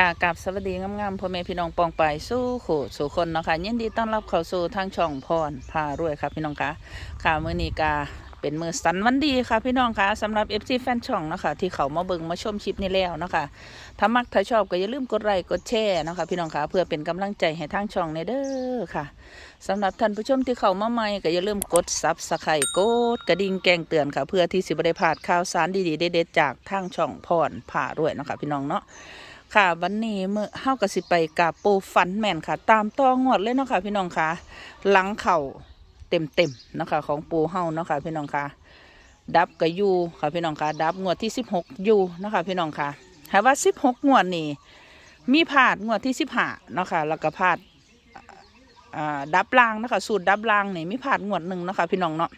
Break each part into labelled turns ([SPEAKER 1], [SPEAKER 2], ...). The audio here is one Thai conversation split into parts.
[SPEAKER 1] ค่ะกับสวัสดีงามๆพ่อแม่พี่น้องปองไปสู้ขู่สู่คนเนาะค่ะยินดีต้อนรับเข้าสู่ทางช่องพรพารวยค่ะพี่น้องค่ะค่ะมือนีกาเป็นมือสันวันดีค่ะพี่น้องค่ะสำหรับ FC แฟนช่องเนาะคะที่เขามาเบิ่งมาชมคลิปนี้แล้วเนาะคะถ้ามักถ้าชอบก็อย่าลืมกดไลค์กดแชร์เนาะคะพี่น้องค่ะเพื่อเป็นกำลังใจให้ทางช่องในเด้อค่ะสำหรับท่านผู้ชมที่เข้ามาใหม่ก็อย่าลืมกดซับสไครต์กดกระดิ่งแจ้งเตือนค่ะ เพื่อที่สิบได้พลาดข่าวสารดีๆเด็ดๆจากทางช่องพรพารวยเนาะค่ะพี่น้องเนาะ ค่ะวันนี้เมื่อเฮาก็สิไปกับปูฟันแม่นค่ะ ตามต่องวดเลยเนาะค่ะ พี่น้องค่ะ หลังเข่าเต็มเต็มๆเนาะค่ะของปูเฮาเนาะค่ะ พี่น้องค่ะ ดับกับยูค่ะพี่น้องค่ะ ดับงวดที่สิบหกยูเนาะค่ะพี่น้องค่ะหาว่าสิบหกงวดนี่มีพลาดงวดที่สิบห้าเนาะค่ะแล้วก็พลาดดับลางเนาะคะสูตรดับลางนี่มีพลาดงวดหนึ่งเนาะค่ะพี่น้องเนาะ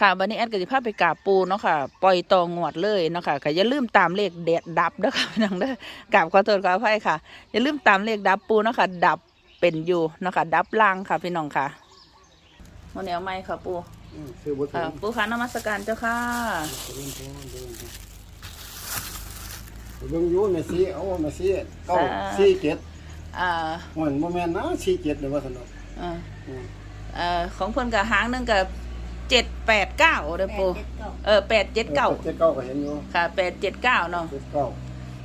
[SPEAKER 1] ค่ะวันนี้แอดก็จะพาไปกราบปูเนาะค่ะ ปล่อยตองวดเลยเนาะค่ะก็อย่าลืมตามเลขเด็ดดับเด้อค่ะพี่น้องเด้อกราบขอโทษขออภัยค่ะ อย่าลืมตามเลขดับปูเนาะค่ะ ดับเป็นอยู่เนาะค่ะ ดับล่างค่ะพี่น้องค่ะวันนี้เอาไม้ค่ะปู
[SPEAKER 2] อืมซื้อบุตร
[SPEAKER 1] ค่ะปูค่ะนมัสการเจ้าค่ะ
[SPEAKER 2] เบิ่งอยู่แม่ซีเอาแม่ซีเก้าสี่เจ็ด
[SPEAKER 1] อ่า
[SPEAKER 2] มันบ่แม่นนะสี่เจ็ดเด้อว่าซั่นดอก
[SPEAKER 1] เอ่อ
[SPEAKER 2] อืม
[SPEAKER 1] เอ่อของเพิ่นกับหางหนึงกับ เจ็ดแปดเก้าเด้อปูเออแปดเจ็ดเก้า
[SPEAKER 2] เจ็ดเก้าก็เห็นอยู่
[SPEAKER 1] ค่ะแปดเจ็ดเก้าเนาะ
[SPEAKER 2] เจ็ดเก้า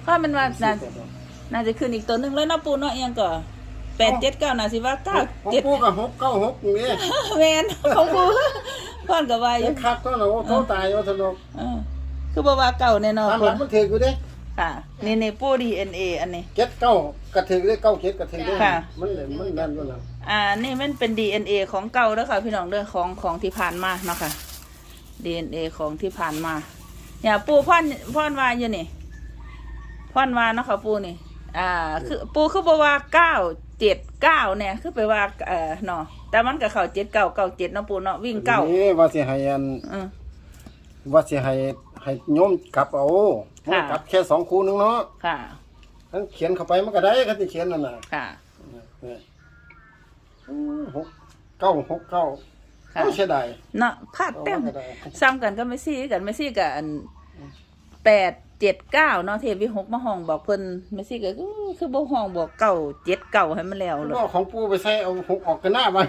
[SPEAKER 1] เพราะมันว่าน่า
[SPEAKER 2] สี่เจ็ดดอก
[SPEAKER 1] น่าจะขึ้นอีกตัวหนึงแล้วเนาะปูเนาะเอียงก่อแปดเจ็ดเก้าน่าสิว่าเก้า
[SPEAKER 2] ของ
[SPEAKER 1] เจ็ด
[SPEAKER 2] กูก็หกเก้าหกนี่
[SPEAKER 1] แมนของกูพ่อนกับว่าอ
[SPEAKER 2] ยั
[SPEAKER 1] ยู่
[SPEAKER 2] งคักตัวน่ะโอ้โตตายว่าซั่นดอก
[SPEAKER 1] เออคือบ่ว่าเก่าแน่นอน
[SPEAKER 2] ตาม
[SPEAKER 1] ค
[SPEAKER 2] หลั
[SPEAKER 1] น
[SPEAKER 2] กมันถืออยู่เด้
[SPEAKER 1] ค่ะนี่นี่ปูดีเอ็นเออันนี้
[SPEAKER 2] เจ็ดเก้าก็ถือได้เก้าเจ็ดก็ถือได้
[SPEAKER 1] ค่ะ
[SPEAKER 2] มันเลยมันนั่นอยู่น่ะ
[SPEAKER 1] อ่า นี่มันเป็น DNA ของเก่าแล้วค่ะ พี่น้องเด้อของของที่ผ่านมาเนาะค่ะ DNA ของที่ผ่านมาเนี่ยปูพ่อนพ่อนวาอยู่นี่พ่อนวาเนาะค่ะปูนี่ อ่า คือปูคือบอกว่าเก้าเจ็ดเก้าเนี่ยคือไปว่าเอ่อเนาะแต่มันก็เข้าเจ็ดเก้าเก้าเจ็ดเนาะปูเนาะวิ่งเก้า
[SPEAKER 2] นี่ว่าสิให้อัน
[SPEAKER 1] อืม
[SPEAKER 2] ว่าสิให้ให้โยมกลับเอามัน
[SPEAKER 1] ค่ะ
[SPEAKER 2] กลับแค่สองคู่นึงเนาะ
[SPEAKER 1] ค่ะ
[SPEAKER 2] ทั้งเขียนเข้าไปมันก็ได้คันที่เขียนนั่นน่ะ
[SPEAKER 1] ค่ะ
[SPEAKER 2] นี่อืมหกเก้าหกเก้า
[SPEAKER 1] ค่ะ
[SPEAKER 2] ไม่ใช่ได้
[SPEAKER 1] เนาะพลาดเต็ม
[SPEAKER 2] เอาาก็ได้
[SPEAKER 1] ซ้ำกันก็ไม่ซี่กันไม่ซี่กับอันแปดเจ็ดเก้าเนาะเทวิหกมาห้องบอกเพิ่นไม่ซี่ก็คือคือบ่ห้องบอกเก้าเจ็ดเก้าให้มันแล้วเลย
[SPEAKER 2] ก็ของปูไปใส่เอาหกออกกันหน้าบ้าน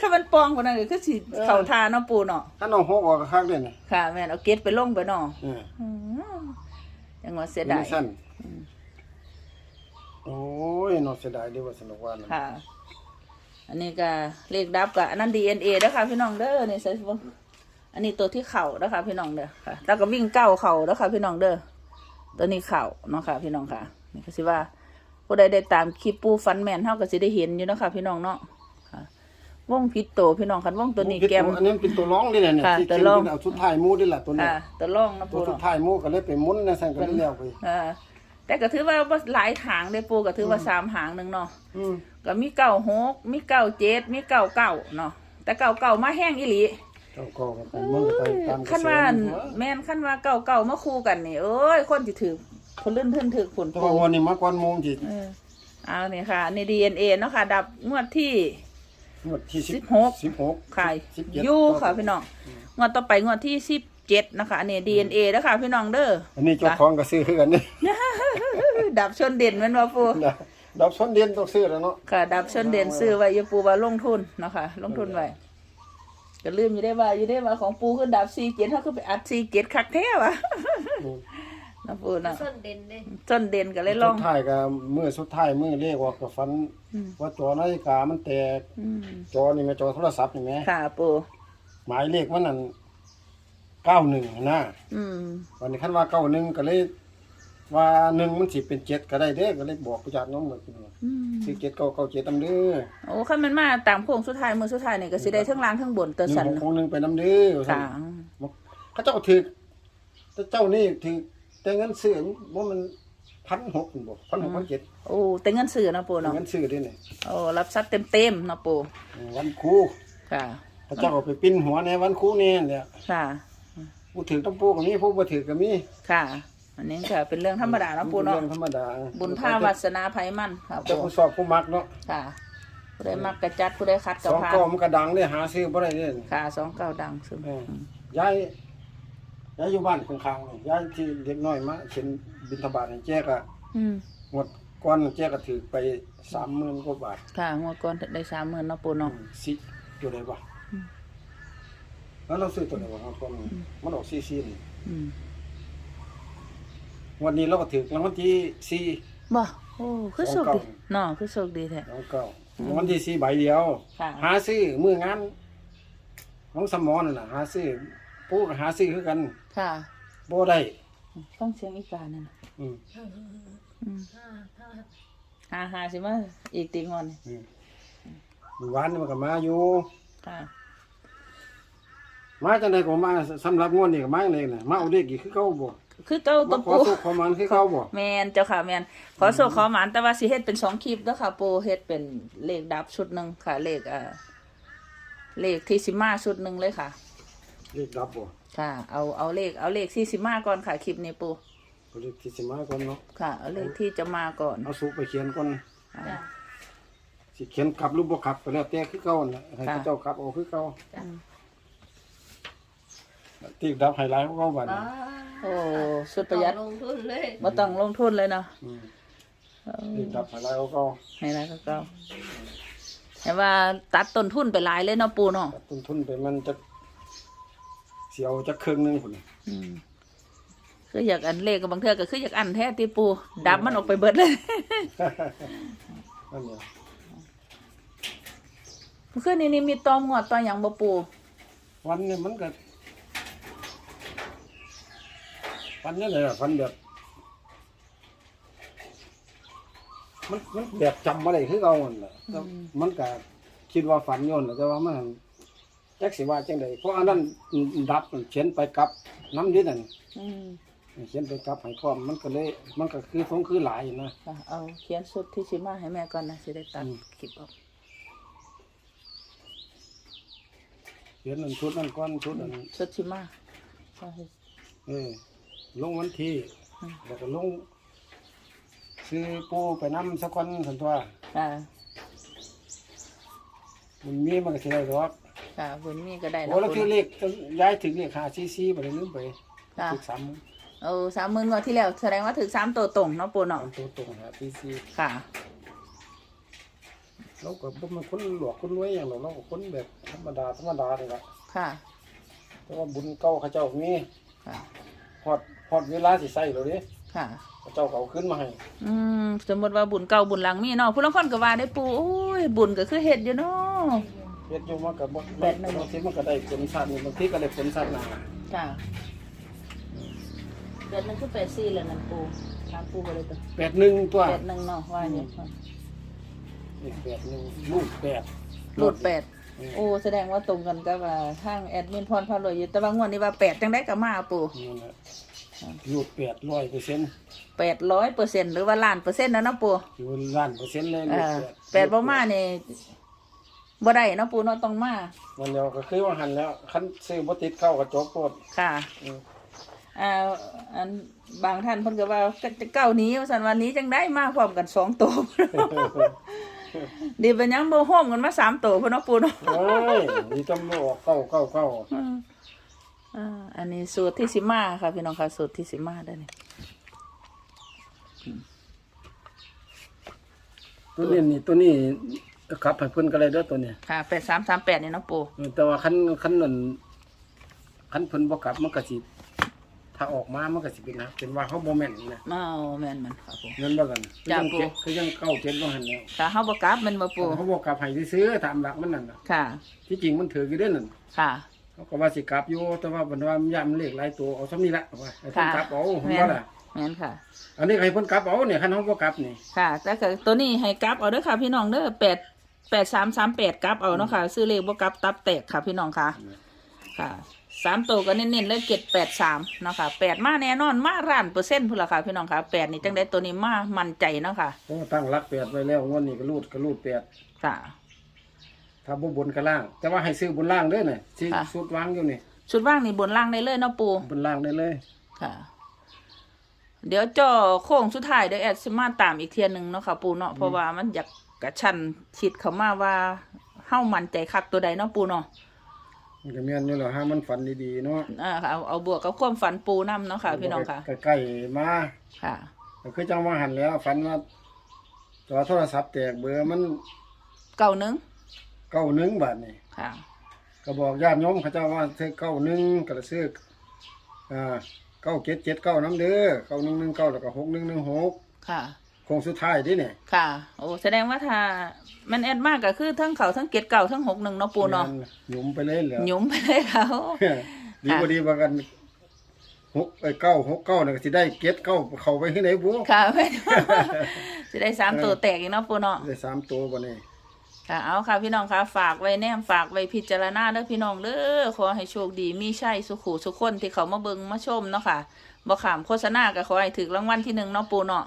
[SPEAKER 1] ถ้ามันปองกว่านั้นก็คือสิเข้าทาเนาะปูเนาะ
[SPEAKER 2] ถ้าน้องหกออกก็คักเลยนี่
[SPEAKER 1] ค่ะ แม่นเอาเก็ดไปลงไปเนาะ
[SPEAKER 2] เออ
[SPEAKER 1] อืมยังว่าเสีย
[SPEAKER 2] เป็
[SPEAKER 1] ดาย
[SPEAKER 2] นสั้นโอ้ยน้องเสียดายเดีว่าสนุกว่านั่น
[SPEAKER 1] ค่ะ อันนี้ก็เลขดับกับอันนั้น DNA เด้อค่ะพี่น้องเด้อนี่ใส่บ่อันนี้ตัวที่เข่าเด้อค่ะพี่น้องเด้อค่ะ แล้วก็วิ่งเก้าเข่าเด้อค่ะพี่น้องเด้อ ตัวนี้เข่าเนาะค่ะ พี่น้องค่ะ นี่ก็สิว่าผู้ใดได้ตามคลิปปูฟันแมนเฮาก็สิได้เห็นอยู่เนาะค่ะพี่น้องเนาะค่ะ วงพิษโตพี่น้องคันวงตัวนี้แกม
[SPEAKER 2] อันนี้เป็นตัวร้องนี่แหละเนี่ย
[SPEAKER 1] ค่ะ
[SPEAKER 2] ที่
[SPEAKER 1] ตัว
[SPEAKER 2] เขียน
[SPEAKER 1] ร้อง
[SPEAKER 2] เป็นเอาสุดท้ายหมูนี่แหละตัวนี้
[SPEAKER 1] ค่ะตัวร่องนะ
[SPEAKER 2] ตั
[SPEAKER 1] ปู
[SPEAKER 2] วสุด
[SPEAKER 1] เนาะ
[SPEAKER 2] ท้ายหมูก็เลยไปหมุนนะสั่นก็เลยเลี้ยวไป
[SPEAKER 1] อ่าแต่ก็ถือว่าบ่หลายหางเด้อปูก็ถือว่าสามหางหนึงเนาะ
[SPEAKER 2] อืม
[SPEAKER 1] ก็มีเก้าหกมีเก้าเจ็ดมีเก้าเก้าเนาะแต่เก้าเก้ามาแห้งอีหลี
[SPEAKER 2] เจ้าก็ไปมันก็ไปตามกระ
[SPEAKER 1] ขั้น
[SPEAKER 2] แส
[SPEAKER 1] ว่า
[SPEAKER 2] มันหัว
[SPEAKER 1] แม่นขั้นว่าเก่าเก่ามาคู่กันนี่เอ้ยคนที่ถือคนลื่นทึ่นถือผล
[SPEAKER 2] ตัววันนี้มาก่อนโมงที่
[SPEAKER 1] เออเอานี่ค่ะนี่ดีเอ็นเอเนาะค่ะ ดับงวดที่
[SPEAKER 2] งวดที่
[SPEAKER 1] สิบหก
[SPEAKER 2] สิบหก
[SPEAKER 1] ค่ะ
[SPEAKER 2] สิบเจ็ด
[SPEAKER 1] ยู่ค่ะพี่น้องงวดต่อไปงวดที่สิบเจ็ดนะคะอันนี้ดีเอ็นเอแล้วค่ะพี่น้องเด้อ
[SPEAKER 2] อันนี้เจ้าของก็ซื้อคือกันนี่
[SPEAKER 1] ดับชนเด่นแม่นว่าปู
[SPEAKER 2] นะดอกส้นเดียนต้องซื้อแล้วเนาะ
[SPEAKER 1] ค่ะ ดับชนเด่นซื้อไว้อยาปูว่าลงทุนเนาะค่ะลงทุนไว้ก็ลืมอยู่ได้ว่าอยู่ได้ว่าของปูคือดับซีเจ็ดเขาคือไปอัดซีเจ็ดคักแท้วะ
[SPEAKER 2] อืม
[SPEAKER 1] นะปูนะ
[SPEAKER 3] ส้นเด่นเลย
[SPEAKER 1] ชนเด่นก็เลยล
[SPEAKER 2] สุ
[SPEAKER 1] อง
[SPEAKER 2] ดท้ายก็มือสุดท้ายมือเลขออกกับฟัน
[SPEAKER 1] อืม
[SPEAKER 2] ว่าจอนาฬิกามันแตก
[SPEAKER 1] อืม
[SPEAKER 2] จอนี่แม่จอโทรศัพท์นี่แม่
[SPEAKER 1] ค่ะปู
[SPEAKER 2] หมายเลขมันนั่นเก้าหนึ่งนะ
[SPEAKER 1] อืม
[SPEAKER 2] วันนี้คันว่าเก้าหนึ่งก็เลย ว่าหนึ่งมันสิเป็นเจ็ดก็ได้เด้อก็เลยบอกประจักษ์น้องเหมือนกันว่า
[SPEAKER 1] อืม
[SPEAKER 2] ซื้อเจ็ดเก้าเก้าเจ็ดนำเด้อ
[SPEAKER 1] โอ้คันมันมาตามโค้งสุดท้ายมือสุดท้ายนี่ก็สิได้เทั้งล่างเทั้งบน
[SPEAKER 2] ห
[SPEAKER 1] เตอ
[SPEAKER 2] นึ่ง
[SPEAKER 1] สัน
[SPEAKER 2] ของคงหนึ่งไปนำเด้อว่าซั่น
[SPEAKER 1] ค่ะ
[SPEAKER 2] เขาเจ้าถือแต่เจ้านี่ถือ แต่เงินซื้อว่ามันพันหกบ่พันหกพันเจ็ด
[SPEAKER 1] โอ้แต่เงินซื้อเนาะปูเนาะ
[SPEAKER 2] เงินซื้อด้วยนี่
[SPEAKER 1] โอ้รับทรัพย์เต็มๆเนาะปู
[SPEAKER 2] วันครู
[SPEAKER 1] ค่ะ
[SPEAKER 2] เขาเจ้าเอาไปปิ้นหัวในวันครูนี่เนี่ย
[SPEAKER 1] ค่ะ
[SPEAKER 2] ผู้ถือต้องปูก็มีผู้บ่ถือก็มี
[SPEAKER 1] ค่ะอันนี้ค่ะเป็นเรื่องธรรมดาเนาะปูเนาะ
[SPEAKER 2] เรื่องธรรมดา
[SPEAKER 1] บุญผ้าวาสนาไผมันค่ะ
[SPEAKER 2] เจ้า
[SPEAKER 1] ปู
[SPEAKER 2] ผู้สอบผู้มักเนาะ
[SPEAKER 1] ค่ะผู้ใดมักกระจัดผู้ใดคัดก
[SPEAKER 2] ส
[SPEAKER 1] ระ
[SPEAKER 2] อง
[SPEAKER 1] พาน
[SPEAKER 2] กอมันก็ดังได้หาซื้อบ่ได้เด้
[SPEAKER 1] ค่ะสองเก้าดังสุด
[SPEAKER 2] เออย้าย ยายอยู่บ้านข้างๆนี่ยายที่เด็กน้อยมาเข็นบิณฑบาตให้แจกอะ
[SPEAKER 1] อืม
[SPEAKER 2] งวดก่อนแจกก็ถือไป30,000กว่าบาท
[SPEAKER 1] ค่ะงวดก่อนได้สามหมื่นเนาะปูเนาะ
[SPEAKER 2] สิตัวใดบ่
[SPEAKER 1] อืม
[SPEAKER 2] แล้วเราซื้อตัวใดบ่ครับก่อนมันออก44นี่
[SPEAKER 1] อืม
[SPEAKER 2] วันนี้เราก็ถือรางวัลที่สี่
[SPEAKER 1] บ่โอ้คือโชคดี
[SPEAKER 2] สองเก้า
[SPEAKER 1] เนาะคือโชคดีแท้
[SPEAKER 2] น้องเก้ารางวัลที่สี่ใบเดียว
[SPEAKER 1] ค่ะ
[SPEAKER 2] หาซื้อมืองานของสมอนั่นน่ะหาซื้อ ผู้ก็หาซื้อคือกัน
[SPEAKER 1] ค่ะ
[SPEAKER 2] บ่ได้
[SPEAKER 1] ฟังเสียงอีกานั่นน่ะ
[SPEAKER 2] อืม
[SPEAKER 1] อืมหาหาสิมาอีกติงอนนี่
[SPEAKER 2] อืมเมื่อวานนี่มันก็มาอยู่
[SPEAKER 1] ค่ะ
[SPEAKER 2] มาจังได๋ก็มาสำหรับงวดนี้ก็มาจังได๋น่ะมาเอาเด็กอีกคือเก่าบ่
[SPEAKER 1] คือเก้าตะ
[SPEAKER 2] มาขอ
[SPEAKER 1] ปู
[SPEAKER 2] สุขขอมันคือเก่าบ่
[SPEAKER 1] แมนเจ้าค่ะแมนขอโซขอหมานแต่ว่าสิเฮ็ดเป็นสองคลิปเด้อค่ะปูเฮ็ดเป็นเลขดับชุดหนึ่งค่ะ เลขเอ่อเลขที่สิมาชุดหนึ่งเลยค่ะ
[SPEAKER 2] เด็กดับบ่
[SPEAKER 1] ค่ะ เอาเอาเลขเอาเลขที่สิมาก่อนค่ะคลิปนี้ปู
[SPEAKER 2] เอาเด็กที่สิมาก่อนเนาะ
[SPEAKER 1] ค่ะ เอาเลขที่จะมาก่อน
[SPEAKER 2] เอาสุไปเขียนก่อน
[SPEAKER 1] อ่า
[SPEAKER 2] สิเขียนกลับหรือบ่กลับก็แล้วแต่คือเก่าน่ะให้
[SPEAKER 1] ค่ะ
[SPEAKER 2] เขาเจ้ากลับเอาคือเก่า
[SPEAKER 1] อืม
[SPEAKER 2] ที่ดับไฮไลท์ของเขาบัดนี้
[SPEAKER 1] โอ้สุดประหยัด
[SPEAKER 3] ลงทุนเลย
[SPEAKER 1] บ่ต้องลงทุนเลยเนาะ
[SPEAKER 2] อืม
[SPEAKER 1] เอา
[SPEAKER 2] ที่ดับไฮไลท์ของเขา
[SPEAKER 1] ให้ไรก็เก้าแต่ว่าตัดต้นทุนไปหลายเลยเนาะปูเนาะ
[SPEAKER 2] ตัดต้นทุนไปมันจะเสียวจะครึ่งหนึงพุ่นน่ะ
[SPEAKER 1] อืมคืออยากอันเลขกับบางเทื่อก็คืออยากอันแท้ตีปูดับมันออกไปเบิดเลย
[SPEAKER 2] นั่นเนี่ย
[SPEAKER 1] คือนี่นี่มีตอมงวดตอหยังบ่ปู
[SPEAKER 2] วันนี้มันก็วันนี้เลยอะวันแบบมันมันแบบจำอะไรคือเอานั่นแหละแต่มันก็คิดว่าฝันโยนแหละแต่ว่ามัน จักสิว่าจังไดเพราะอันนั้นดับเขียนไปกลับน้ำนิดนั่น
[SPEAKER 1] อืม
[SPEAKER 2] เขียนไปกลับให้พร้อมมันก็เลย มันก็คือสงคือหลายนะ
[SPEAKER 1] ค่ะเอาเขียนสุดที่สิมาให้แม่ก่อนนะสิได้ตัด
[SPEAKER 2] อืม
[SPEAKER 1] คลิปออก
[SPEAKER 2] เขียนนั่นชุดนั่นก้อนชุดนั่น
[SPEAKER 1] สุดสิมาเอาให้
[SPEAKER 2] เออลงวันที่
[SPEAKER 1] อืม
[SPEAKER 2] แล้วก็ลงซื้อปูไปน้ำสักคนสันตัว
[SPEAKER 1] ค่ะ
[SPEAKER 2] มันมีมันก็สิได้หรอก
[SPEAKER 1] ค่ะบุญมีก็ได้
[SPEAKER 2] โอ้
[SPEAKER 1] เนาะ
[SPEAKER 2] แล้วคือ
[SPEAKER 1] ปู
[SPEAKER 2] เลขย้ายถึงเลขหาซีซีไปเลยลืมไป
[SPEAKER 1] ค่ะ
[SPEAKER 2] ถึงสาม
[SPEAKER 1] เอาสามหมื่นงวดที่แล้วแสดงว่าถึงสามตัวตรงเนาะปูเนาะ
[SPEAKER 2] สามตัวตรงหาซีซี
[SPEAKER 1] ค่ะ
[SPEAKER 2] เราก็บ่มันคนหลวกคนรวยอย่างเราเราก็คนแบบธรรมดาธรรมดาเลยละ
[SPEAKER 1] ค่ะ
[SPEAKER 2] แต่ว่าบุญเก่าเขาเจ้ามี
[SPEAKER 1] ค่ะ
[SPEAKER 2] ฮอดฮอดเวลาสิใส่แล้วเด้
[SPEAKER 1] ค่ะ
[SPEAKER 2] เขาเจ้าก็เอาขึ้นมาให้
[SPEAKER 1] อืมสมมติว่าบุญเก่าบุญหลังมีเนาะผู้ลางคนก็ว่าได้ปูโอ้ยบุญก็คือเฮ็ดอยู่เนาะ
[SPEAKER 2] เฮ็ดอยู่มันก็บ่
[SPEAKER 1] แปดหนึ่ง
[SPEAKER 2] บางทีมันก็ได้ผลสัตว์นี่บางทีก็ได้ผลสัตว์หนา
[SPEAKER 1] ค่ะเดือนหนึงคือแปดสี่เลยนั่นปูถามปูไปเลยตัว
[SPEAKER 2] แปดหนึ่งตัว
[SPEAKER 1] แปดหนึ่งเนาะว่าเนี่ย
[SPEAKER 2] นี่แปดหนึ่งลูกแปด
[SPEAKER 1] หลุดแปด
[SPEAKER 2] อืม
[SPEAKER 1] โอ้แสดงว่าตรงกันกับว่าทางแอดมินพรพารวยอยู่แต่ว่างวดนี้ว่าแปดจังได้กับมาปู
[SPEAKER 2] นี่นะลูกแปดร้อยเปอร์เซ็นต์
[SPEAKER 1] แปดร้อยเปอร์เซ็นต์หรือว่าล้านเปอร์เซ็นต์นะเนาะปู
[SPEAKER 2] อยู่ล้านเปอร์เซ็นต์เลย
[SPEAKER 1] เอ
[SPEAKER 2] ลูก
[SPEAKER 1] อ
[SPEAKER 2] แปด
[SPEAKER 1] แปดบ่มาเนี่ย บ่ได้เนาะปูเนาะต้องมา
[SPEAKER 2] วันเดียวก็คือว่าหันแล้วคันซื้อบ่ติดเข้ากับจบโปด
[SPEAKER 1] ค่ะ
[SPEAKER 2] อืม
[SPEAKER 1] อ่าอันบางท่านเพิ่นก็ว่าจะเก้าหนี้ว่าซั่นวันนี้จังได้มาพร้อมกันสองตัว ดีเป็นหยังบ่โฮมกันมาสามตัวพุ่นเนาะปูเนาะ
[SPEAKER 2] โอ้ยนี่ต้องบ่ออกเก้าเก้าเก้า
[SPEAKER 1] อืมอ่าอันนี้สูตรที่สิมาค่ะพี่น้องค่ะสูตรที่สิมาได้นี่
[SPEAKER 2] ตัวนี้นี่ตัวนี้ ก็ขับให้เพิ่นก็เลยเด้อตัวนี้
[SPEAKER 1] ค่ะแปดสามสามแปดนี่เนาะปู
[SPEAKER 2] แต่ว่าคันคันนั่นคันเพิ่นบ่กลับมันก็สิถ้าออกมามันก็สิเป็นนะเป็นว่าเขาบ่แม่นนะ
[SPEAKER 1] อ้าวแม่นมันค่ะปู
[SPEAKER 2] เงินบ่กันคือ
[SPEAKER 1] จ้ะ
[SPEAKER 2] ยัง
[SPEAKER 1] ปู่
[SPEAKER 2] เจ็ดคือยังเก้าเจ็ดบ่หันแล้ว
[SPEAKER 1] ค่ะเฮาบ่กลับแมันบ่ปู
[SPEAKER 2] เขาบอกกลับให้ซื้อๆตามหลักมันนั่นน่ะ
[SPEAKER 1] ค่ะ
[SPEAKER 2] ที่จริงมันถืออยู่เด้อนั่น
[SPEAKER 1] ค่ะ
[SPEAKER 2] เขาก็ว่าสิกลับอยู่แต่ว่าเพิ่นว่ามันย่ำเลขหลายตัวเอาซ้ำนี้ละว่าให้เพิ่น
[SPEAKER 1] ค่ะ
[SPEAKER 2] กลับเอาเห็น
[SPEAKER 1] แม่
[SPEAKER 2] บ่
[SPEAKER 1] น
[SPEAKER 2] ล่ะ
[SPEAKER 1] แม่นค่ะ
[SPEAKER 2] อันนี้ให้เพิ่นกลับเอาเนี่ยคันเฮาบ่กลับนี่
[SPEAKER 1] ค่ะแต่ก็ตัวนี้ให้กลับเอาเด้อค่ะพี่น้องเด้อแปด แปดสามสามแปดกลับเอาเนาะค่ะ ซื้อเลขบ่กลับตับแตกค่ะพี่น้องค่ะ ค่ะสามตัวก็เน้นๆเลยเจ็ดแปดสามเนาะค่ะแปดมาแน่นอนมาล้านเปอร์เซ็นต์พุ่นละค่ะพี่น้องค่ะแปดนี่จังได้ตัวนี้มามั่นใจเนาะค่ะ
[SPEAKER 2] เพราะว่าตั้งหลักแปดไว้แล้วงวดนี้ก็รูดก็รูดแปด
[SPEAKER 1] ค่ะ
[SPEAKER 2] ถ้าบ่บนก็ล่าง แต่ว่าให้ซื้อบนล่างเด้อน่ะสิ
[SPEAKER 1] ค่ะ
[SPEAKER 2] สุดวางอยู่นี่
[SPEAKER 1] ชุดว่างนี่บนล่างได้เลยเนาะปู
[SPEAKER 2] บนล่างได้เลย
[SPEAKER 1] ค่ะ เดี๋ยวจ่อโค้งสุดท้ายเดี๋ยวแอดสิมาตามอีกเทียหนึงเนาะค่ะ ปูเนาะเพราะว่ามันอยาก กระชันชิดเข้ามาว่าเฮ้ามันใจคักตัวใดเนาะปูเนาะ
[SPEAKER 2] มันก็แม่นอยู่แล้วฮะมันฝันดีๆเนาะ
[SPEAKER 1] อ่าค่ะเอาเอาบวกกับความฝันปูนํเนาะค่ะ พี่น้องค่ะ
[SPEAKER 2] ใกล้ๆมา
[SPEAKER 1] ค่ะ
[SPEAKER 2] ก็คือจังว่าหันแล้วฝันว่าจอโทรศัพท์แตกเบอร์มัน
[SPEAKER 1] เก่าหนึง
[SPEAKER 2] เก้าหนึ่งบาทนี่
[SPEAKER 1] ค่ะ
[SPEAKER 2] ก็บอกญาติโยมเขาเจ้าว่าซื้อเก้าหนึ่งก็เลยซื้ออ่าเก้าเจ็ดเจ็ดเก้าน้ำเด้อเก้าหนึ่งหนึ่งเก้าแล้วก็หกหนึ่งหนึ่งหก
[SPEAKER 1] ค่ะ
[SPEAKER 2] โคงสุดท้ายดิเนี่ย
[SPEAKER 1] ค่ะ โอ้แสดงว่าถ้ามันแอดมากก็คือทั้งเขาทั้งเกตเก่าทั้งหกหนึ่งเนาะปูเนาะ
[SPEAKER 2] แม่หยุมไปเลยเหรอ
[SPEAKER 1] หยุมไปเลยเขา
[SPEAKER 2] ดีกว่าดีกว่ากันหกไอ้เก้าหกเก้าเนี่ยก็สิได้เก็ดเก้าเข้าไปที่ไหนบุ
[SPEAKER 1] ค่ะไม่จะได้สามตัวแตกอีกเนาะปูเนาะ
[SPEAKER 2] ได้สามตัวบ่นี่
[SPEAKER 1] ค่ะเอาค่ะพี่น้องคะฝากไว้แนมฝากไว้พิจารณาเด้อพี่น้องเด้อขอให้โชคดีมีชัยสุขุสุขคนที่เขามาเบิงมาชมเนาะค่ะบ่ขามโฆษณาก็ขอให้ถึกรางวัลที่หนึ่งเนาะปูเนาะ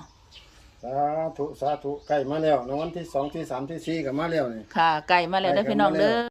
[SPEAKER 2] สาธุสาธุใกล้มาแล้วนวันที่สองที่สามที่สี่กับมาแล้วนี่
[SPEAKER 1] ค่ะไก่มาแล้วได้อพี่น้องเด้อ